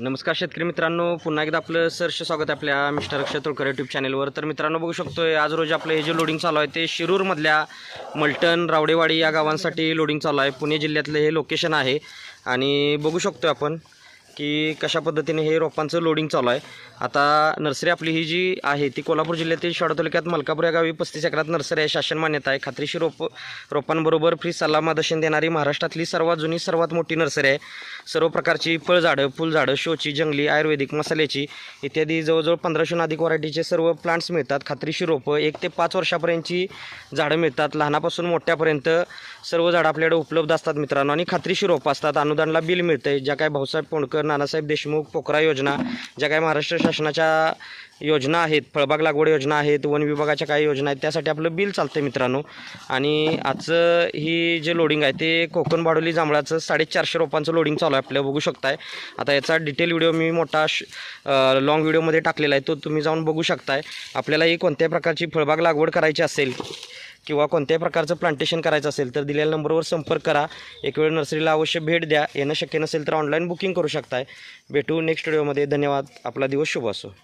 नमस्कार शेतकरी मित्रांनो पुन्हा एकदा आपलं सरसे स्वागत आहे आपल्या मिस्टर अक्षय तुळकर यूट्यूब चॅनलवर तर मित्रांनो बघू शकतो आहे आज रोजी आपलं हे जे लोडिंग चालू आहे ते शिरूरमधल्या मलटण रावडेवाडी या गावांसाठी लोडिंग चालू आहे. पुणे जिल्ह्यातलं हे लोकेशन आहे. आणि बघू शकतो आपण की कशा पद्धतीने हे रोपांचं लोडिंग चालू आहे. आता नर्सरी आपली ही जी आहे ती कोल्हापूर जिल्ह्यातील शाळा तालुक्यात मलकापूर या गावी पस्तीस एकरात नर्सरी आहे. शासन मान्यता आहे. खात्रीशी रोप रोपांबरोबर फ्री सल्ला मार्गदर्शन देणारी महाराष्ट्रातली सर्वात जुनी सर्वात मोठी नर्सरी आहे. सर्व प्रकारची फळझाडं फुलझाडं शोची जंगली आयुर्वेदिक मसाल्याची इत्यादी जवळजवळ पंधराशेहून अधिक व्हरायटीचे सर्व प्लांट्स मिळतात. खात्रीशी रोपं एक ते पाच वर्षापर्यंतची झाडं मिळतात. लहानापासून मोठ्यापर्यंत सर्व झाडं आपल्याकडे उपलब्ध असतात मित्रांनो. आणि खात्रीशी रोपं असतात. अनुदानला बिल मिळतं ज्या काय भाऊसाहेब पोंडकर नानासाहेब देशमुख पोखरा योजना ज्या काही महाराष्ट्र शासनाच्या योजना आहेत फळबाग लागवड योजना आहेत वन विभागाच्या काही योजना आहेत त्यासाठी आपलं बिल चालतं मित्रांनो. आणि आजचं ही जे लोडिंग आहे ते कोकण बाडोली जांभळाचं साडेचारशे रोपांचं लोडिंग चालू आहे आपल्याला बघू शकताय. आता याचा डिटेल व्हिडिओ मी मोठा लॉंग व्हिडिओमध्ये टाकलेला आहे तो तुम्ही जाऊन बघू शकताय. आपल्यालाही कोणत्याही प्रकारची फळबाग लागवड करायची असेल किंवा कोणत्याही प्रकारचं प्लांटेशन करायचं असेल तर दिलेल्या नंबरवर संपर्क करा. एक वेळ नर्सरीला अवश्य भेट द्या. येणं शक्य नसेल तर ऑनलाईन बुकिंग करू शकताय. भेटू नेक्स्ट व्हिडिओमध्ये धन्यवाद. आपला दिवस शुभ असो.